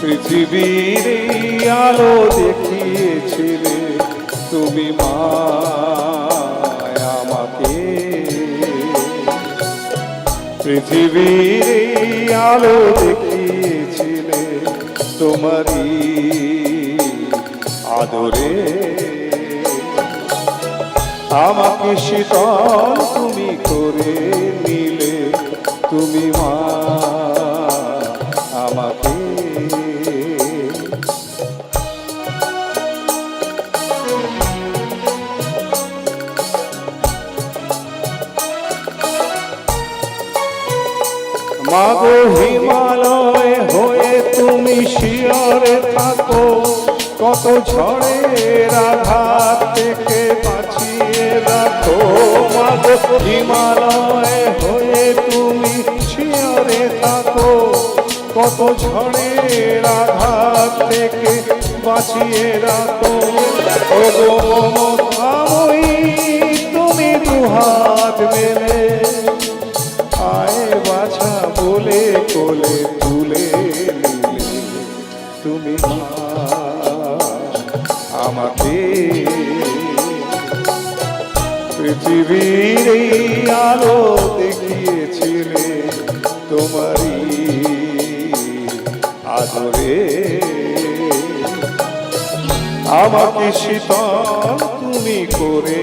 পৃথিবীর আলো দেখিয়েছিলে। তুমি মায় আমাকে। পৃথিবীর আলো দেখিয়েছিলে তোমারই আদরে। আমাকে শীতল তুমি করে নিলে, তুমি মা মাগো হিমালয় হয়ে তুমি শিয়রে থাকো। কত ঝড়ের আঘাত থেকে বাঁচিয়ে রাখো। মাগো হিমালয় হয়ে তুমি শিয়রে থাকো। কত ঝড়ের আঘাত থেকে বাঁচিয়ে রাখো। ও আমাকে। পৃথিবীর এই আলো দেখিয়েছিলে তোমারই আদরে। আমাকে শীতল তুমি করে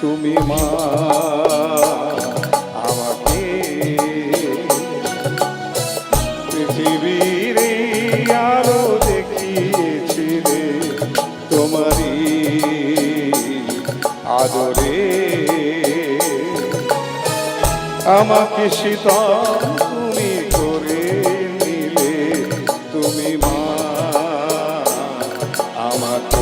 তুমি মা, আমাকে পৃথিবীর আলো দেখিয়েছিলে তোমারই আদরে। আমাকে শীতল তুমি করে নিলে, তুমি মা, আমাকে